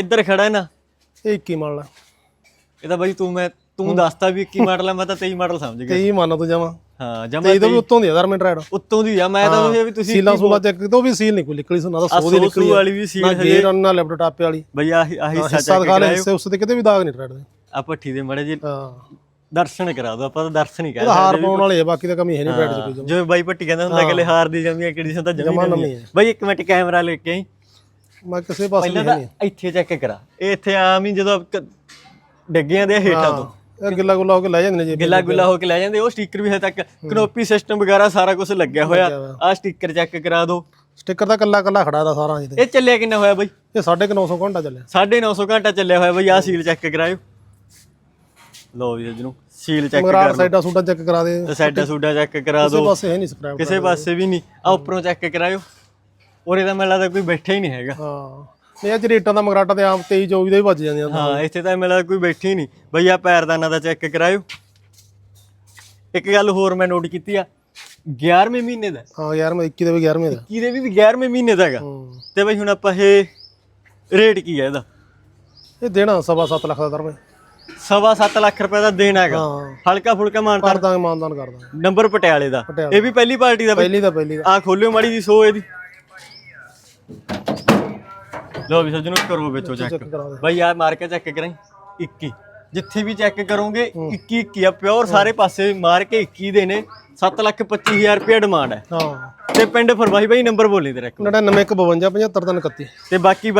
ਇੱਧਰ ਖੜਾ ਹੈ ਨਾ। ਇਹ 21 ਮਾਡਲ ਆ। ਇਹ ਤਾਂ ਬਾਈ ਤੂੰ ਮੈਂ ਤੂੰ ਦੱਸਤਾ ਵੀ 21 ਮਾਡਲ ਆ ਮੈਂ ਤਾਂ 23 ਮਾਡਲ ਸਮਝ ਗਿਆ। 23 ਮੰਨ ਤੂੰ ਜਾਵਾਂ। ਹਾਂ ਤੇ ਜਮਾ ਇਹਦੋਂ ਵੀ ਉੱਤੋਂ ਦੀ ਆ ਧਰਮੇ ਟਰੈਡ ਉੱਤੋਂ ਦੀ ਆ ਮੈਂ ਤਾਂ ਉਹ ਵੀ ਤੁਸੀਂ ਸੀਲਾ ਸੂਲਾ ਚੈੱਕ ਤੋਂ ਵੀ ਸੀਲ ਨਿਕਲੀ ਨਿਕਲੀ ਸੁਣਾ ਤਾਂ ਆਹ ਸੋ ਦੀ ਸੌ ਨਿਕਲੀ। ਵਾਲੀ ਵੀ ਸੀਲ ਨਾ ਗੇਰ ਨਾ ਲੈਪਟਾਪ ਵਾਲੀ। ਬਈ ਆਹ ਆਹ ਚੈੱਕ ਦਿਖਾ ਲੈ ਹਿੱਸੇ ਉਸ ਤੇ ਕਿਤੇ ਵੀ ਦਾਗ ਨਹੀਂ ਟਰੈਡ ਦੇ। ਆ ਭੱਠੀ ਦੇ ਮੜੇ ਜੀ ਹਾਂ। ਦਰਸ਼ਨ ਕਰਾ ਦੋ ਆਪਾਂ ਤਾਂ ਦਰਸ਼ਨ ਹੀ ਕਰ ਉਹਦਾ ਹਾਰ ਪਾਉਣ ਵਾਲੇ ਆ ਬਾਕੀ ਤਾਂ ਕਮੀ ਹੈ ਨਹੀਂ ਟਰੈਡ 'ਚ ਕੋਈ ਜਿਵੇਂ ਬਾਈ ਭੱਟੀ ਕਹਿੰਦਾ ਹੁੰਦਾ ਕਿ ਲੈ ਹਾਰ ਦੀ ਜਮੀਆਂ ਕਿਹੜੀ ਸੰ ਤਾਂ ਜਮੀ ਜਮਾਂ ਨਵੀਂ ਨਵੀਂ ਹੈ ਹੈ। ਬਾਈ ਇੱਕ ਮਿੰਟ ਕੈਮਰਾ ਲੈ ਕੇ ਆਈ। ਮੈਂ ਕਿਸੇ ਪਾਸੇ ਪਹਿਲਾਂ ਤਾਂ ਇੱਥੇ ਚੈੱਕ ਕਰਾ। ਇਹ ਇੱਥੇ ਆਮ ਹੀ ਜਦੋਂ ਕ- ਡਿੱਗਿਆਂ ਦੇ ਹੇਠਾਂ ਤੋਂ। ਇਹ ਗਿੱਲਾ ਗੁੱਲਾ ਹੋ ਕੇ ਲੈ ਜਾਂਦੇ ਨੇ ਜੀ ਗਿੱਲਾ ਗੁੱਲਾ ਹੋ ਕੇ ਲੈ ਜਾਂਦੇ ਉਹ ਸਟicker ਵੀ ਹਜੇ ਤੱਕ ਕਨੋਪੀ ਸਿਸਟਮ ਵਗੈਰਾ ਸਾਰਾ ਕੁਝ ਲੱਗਿਆ ਹੋਇਆ। ਆਹ ਸਟicker ਚੈੱਕ ਕਰਾ ਦੋ। ਸਟicker ਤਾਂ ਕੱਲਾ ਕੱਲਾ ਖੜਾ ਦਾ ਸਾਰਾ ਜਿਹਦੇ ਇਹ ਚੱਲਿਆ ਕਿੰਨਾ ਹੋਇਆ ਬਾਈ? ਇਹ 950 ਘੰਟਾ ਚੱਲਿਆ। 950 ਘੰਟਾ ਚੱਲਿਆ ਹੋਇਆ ਬਾਈ ਆਹ ਸੀਲ ਚੈੱਕ ਕਰਾਇਓ। ਲੋ ਵੀ ਜਿਹਨੂੰ ਸੀਲ ਚੈੱਕ ਮਗਰਾੜ ਸਾਈਡਾਂ ਸੂਟਾਂ ਚੈੱਕ ਕਰਾ ਦੇ। ਸਾਈਡਾਂ ਸੂਡਾ ਚੈੱਕ ਕਰਾ ਕਿਸੇ ਪਾਸੇ ਹੈ ਨਹੀਂ ਸਕ੍ਰੈਪ ਕਿਸੇ ਪਾਸੇ ਵੀ ਨਹੀਂ। ਆ ਉੱਪਰੋਂ ਚੈੱਕ ਕਰਾਇਓ। ਉਰੇ ਤਾਂ ਮੈਨੂੰ ਲੱਗਦਾ ਕੋਈ ਬੈਠਾ ਹੀ ਨਹੀਂ ਹੈਗਾ। ਹਾਂ। ਨਹੀਂ ਅੱਜ ਰੇਟਾਂ ਦਾ ਮਗਰਾਟਾ ਤੇ ਆਮ 23 24 ਦੇ ਵੀ ਵੱਜ ਜਾਂਦੀਆਂ ਹਾਂ ਇੱਥੇ ਤਾਂ ਮੈਨੂੰ ਲੱਗਦਾ ਕੋਈ ਬੈਠਾ ਹੀ ਨਹੀਂ। ਬਈ ਆ ਪੈਰਦਾਨਾ ਦਾ ਚੈੱਕ ਕਰਾਇਓ। ਇੱਕ ਗੱਲ ਹੋਰ ਮੈਂ ਨੋਟ ਕੀਤੀ ਆ 11ਵੇਂ ਮਹੀਨੇ ਦਾ। ਹਾਂ ਯਾਰ ਮੈਂ 21 ਦੇ ਵੀ 11ਵੇਂ ਦਾ। ਕਿਹਦੇ ਵੀ 11ਵੇਂ ਮਹੀਨੇ ਦਾ ਹੈਗਾ। ਹੂੰ। ਤੇ ਬਈ ਹੁਣ ਆਪਾਂ ਇਹ ਰੇਟ ਕੀ ਹੈ ਇਹਦਾ? ਇਹ ਦੇਣਾ ਸਵਾ ਸੱਤ ਲੱਖ ਦਾ ਧਰਮੇ। ਸਵਾ ਸੱਤ ਲੱਖ ਰੁਪਏ ਦਾ ਦੇਣਾ ਹੈਗਾ। ਹਾਂ। ਹਲਕਾ ਫੁਲਕਾ ਮਾਨਤਾ ਕਰ ਦਾਂਗੇ ਮਾਨਦਾਨ ਕਰ ਦਾਂਗੇ ਨੰਬਰ ਪਟਿਆਲੇ ਦਾ। ਇਹ ਵੀ ਪਹਿਲੀ ਪਾਰਟੀ ਦਾ ਪਹਿਲੀ ਦਾ ਪਹਿਲੀ ਦਾ। ਆ ਖੋਲਿਓ ਮਾੜੀ ਜੀ ਸੋ ਇਹਦੀ। ਲੋ ਵੀ ਸੱਜਣੋ ਕਰੋ ਵਿੱਚੋਂ ਚੈੱਕ ਬਈ ਆ ਮਾਰ ਕੇ ਚੈੱਕ ਕਰਾਂ 21 ਜਿੱਥੇ ਵੀ ਚੈੱਕ ਕਰੋਗੇ 21 21 ਆ। ਪਿਓਰ ਸਾਰੇ ਪਾਸੇ ਮਾਰ ਕੇ 21 ਦੇ ਨੇ। 7 ਲੱਖ 25000 ਰੁਪਏ ਡਿਮਾਂਡ ਹੈ। ਹਾਂ। ਤੇ ਪਿੰਡ ਫਰਵਾਹੀ ਬਾਈ ਨੰਬਰ ਬੋਲੀ ਤੇਰਾ ਇੱਕ 99 52 75 331 ਤੇ ਬਾਕੀ ਬਾਈ